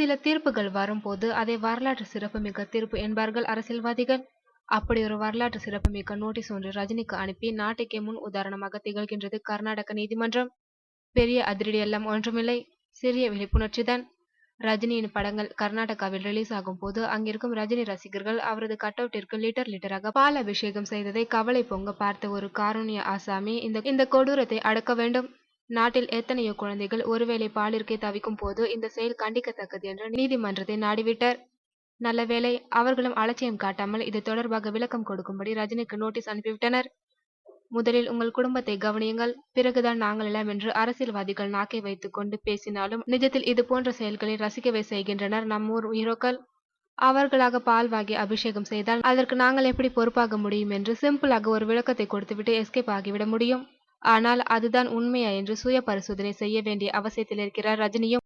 சில தீர்ப்புகள் வரும்போது அதை வரலாற்று சிறப்புமிக்க தீர்ப்பு என்பார்கள் அரசியல்வாதிகள். அப்படி ஒரு வரலாற்று சிறப்புமிக்க நோட்டீஸ் ஒன்று ரஜினிக்கு அனுப்பி நாட்டுக்கே முன் உதாரணமாக திகழ்கின்றது கர்நாடக நீதிமன்றம். பெரிய அதிரடி எல்லாம் ஒன்றுமில்லை. சிறிய விழிப்புணர்ச்சிதான் ரஜினியின் படங்கள் கர்நாடகாவில் ரிலீஸ் ஆகும் போது அங்கிருக்கும் ரஜினி ரசிகர்கள் அவரது கட்டவுட்டிற்கு லிட்டர் லிட்டராக பால் அபிஷேகம் செய்ததை கவலை பொங்க பார்த்த ஒரு காரூணிய ஆசாமி இந்த இந்த கொடூரத்தை அடக்க வேண்டும். நாட்டில் எத்தனையோ குழந்தைகள் ஒருவேளை பாலிற்கே தவிக்கும் போது இந்த செயல் கண்டிக்கத்தக்கது என்று நீதிமன்றத்தை நாடிவிட்டார். நல்லவேளை அவர்களும் அலட்சியம் காட்டாமல் இது தொடர்பாக விளக்கம் கொடுக்கும்படி ரஜினிக்கு நோட்டீஸ் அனுப்பிவிட்டனர். முதலில் உங்கள் குடும்பத்தை கவனியுங்கள் பிறகுதான் நாங்கள் எல்லாம் என்று அரசியல்வாதிகள் நாக்கை வைத்துக் கொண்டு பேசினாலும் நிஜத்தில் இது போன்ற செயல்களை ரசிக்கவே செய்கின்றனர் நம் ஊர் ஹீரோக்கள். அவர்களாக பால் வாங்கி அபிஷேகம் செய்தால் அதற்கு நாங்கள் எப்படி பொறுப்பாக முடியும் என்று சிம்பிளாக ஒரு விளக்கத்தை கொடுத்துவிட்டு எஸ்கேப் ஆகிவிட முடியும். ஆனால் அதுதான் உண்மையா என்று சுய பரிசோதனை செய்ய வேண்டிய அவசியத்தில் இருக்கிறார். ரஜினியும்